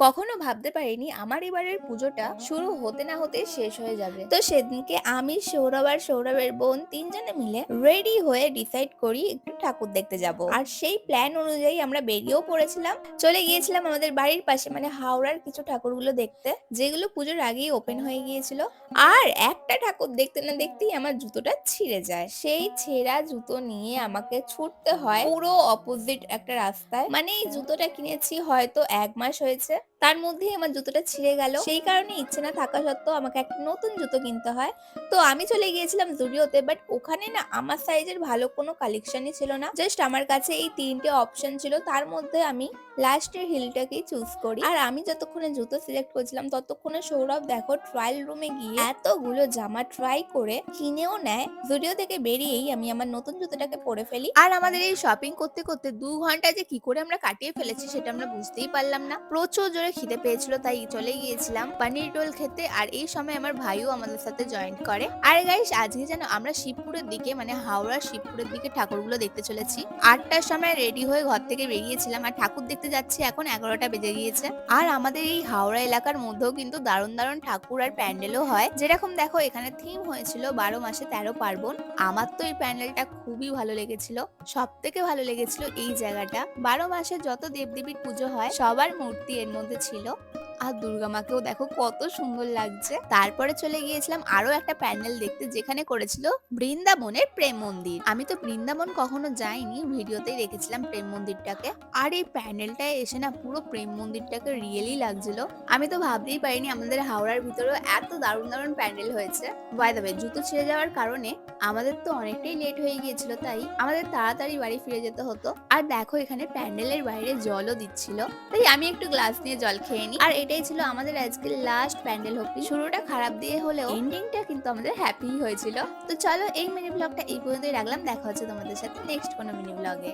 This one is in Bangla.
কখনো ভাবতে পারিনি আমার এবারের পুজোটা শুরু হতে না হতে শেষ হয়ে যাবে। তো সেদিনকে আমি, সৌরভ আর সৌরভের বোন তিনজনে মিলে রেডি হয়ে ডিসাইড করি একটু ঠাকুর দেখতে যাব। আর সেই প্ল্যান অনুযায়ী আমরা বেরিয়েও পড়েছিলাম। চলে গিয়েছিলাম আমাদের বাড়ির পাশে মানে হাওড়ার কিছু ঠাকুরগুলো দেখতে, যেগুলো পুজোর আগেই ওপেন হয়ে গিয়েছিল। আর একটা ঠাকুর দেখতে না দেখতেই আমার জুতোটা ছিঁড়ে যায়। সেই ছেঁড়া জুতো নিয়ে আমাকে ছুটতে হয় পুরো অপোজিট একটা রাস্তায়। মানে এই জুতোটা কিনেছি হয়তো এক মাস হয়েছে। তার মধ্যেই আমার জুতোটা ছিঁড়ে গেল। সেই কারণে ইচ্ছে না থাকা সত্ত্বেও আমাকে একটা নতুন জুতো কিনতে হয়। তো আমি চলে গিয়েছিলাম জুডিওতে বাট ওখানে না আমার সাইজের ভালো কোনো কালেকশনই ছিল না। জাস্ট আমার কাছে এই তিনটে অপশন ছিল। তার মধ্যে আমি লাস্টের হিলটাকেই চুজ করি। আর আমি যতক্ষণে জুতো সিলেক্ট করছিলাম ততক্ষণে সৌরভ দেখো ট্রায়াল রুমে গিয়ে এতগুলো জামা ট্রাই করে কিনেও নেয়। জুডিও থেকে বেরিয়েই আমি আমার নতুন জুতোটাকে পরে ফেলি। আর আমাদের এই শপিং করতে করতে দু ঘণ্টা যে কি করে আমরা কাটিয়ে ফেলেছি সেটা আমরা বুঝতেই পারলাম না। প্রচুর জোরে খিদে পেয়েছিল, তাই চলে গিয়েছিলাম পানির রোল খেতে। আর এই সময় আমার ভাইও আমাদের সাথে জয়েন করে। আর গাইস আজকে যেন আমরা শিবপুরের দিকে মানে হাওড়া শিবপুরের দিকে ঠাকুরগুলো দেখতে চলেছি। আটটার সময় রেডি হয়ে ঘর থেকে বেরিয়েছিলাম, আর ঠাকুর দেখতে যাচ্ছি এখন এগারোটা বেজে গিয়েছে। আর আমাদের এই হাওড়া এলাকার মধ্যেও কিন্তু দারুণ দারুণ ঠাকুর আর প্যান্ডেলও হয়। যেরকম দেখো, এখানে থিম হয়েছিল বারো মাসে তেরো পার্বণ। আমার তো এই প্যান্ডেলটা খুবই ভালো লেগেছিল। সব থেকে ভালো লেগেছিল এই জায়গাটা। বারো মাসে যত দেবদেবীর পুজো হয়, সবার মূর্তি এর মধ্যে ছিল। আর দুর্গা মাকেও দেখো কত সুন্দর লাগছে। তারপরে চলে গিয়েছিলাম আরও একটা প্যান্ডেল দেখতে যেখানে করেছিল বৃন্দাবনের প্রেম মন্দির। আমি তো বৃন্দাবন কখনো যাইনি, ভিডিওতেই দেখেছিলাম প্রেম মন্দিরটাকে। আর এই প্যান্ডেলটায় এসে না পুরো প্রেম মন্দিরটাকে রিয়েলি লাগছিল। আমি তো ভাবতেই পারিনি আমাদের হাওড়ার ভিতরেও এত দারুণ দারুণ প্যান্ডেল হয়েছে। বাই দ্য জুতো ছিঁড়ে যাওয়ার কারণে আমাদের তো অনেকটাই লেট হয়ে গিয়েছিল তাই আমাদের তাড়াতাড়ি বাড়ি ফিরে যেতে হতো। আর দেখো এখানে প্যান্ডেলের বাইরে জলও দিচ্ছিল। তাই আমি একটু গ্লাস নিয়ে জল খেয়ে নিই। আর এটাই ছিল আমাদের আজকে লাস্ট প্যান্ডেল হপি। শুরুটা খারাপ দিয়ে হলেও এন্ডিংটা কিন্তু আমাদের হ্যাপি হয়েছিল। তো চলো এই মিনি ব্লগটা এই পর্যন্তই রাখলাম। দেখা হচ্ছে তোমাদের সাথে নেক্সট কোনো মিনি ব্লগে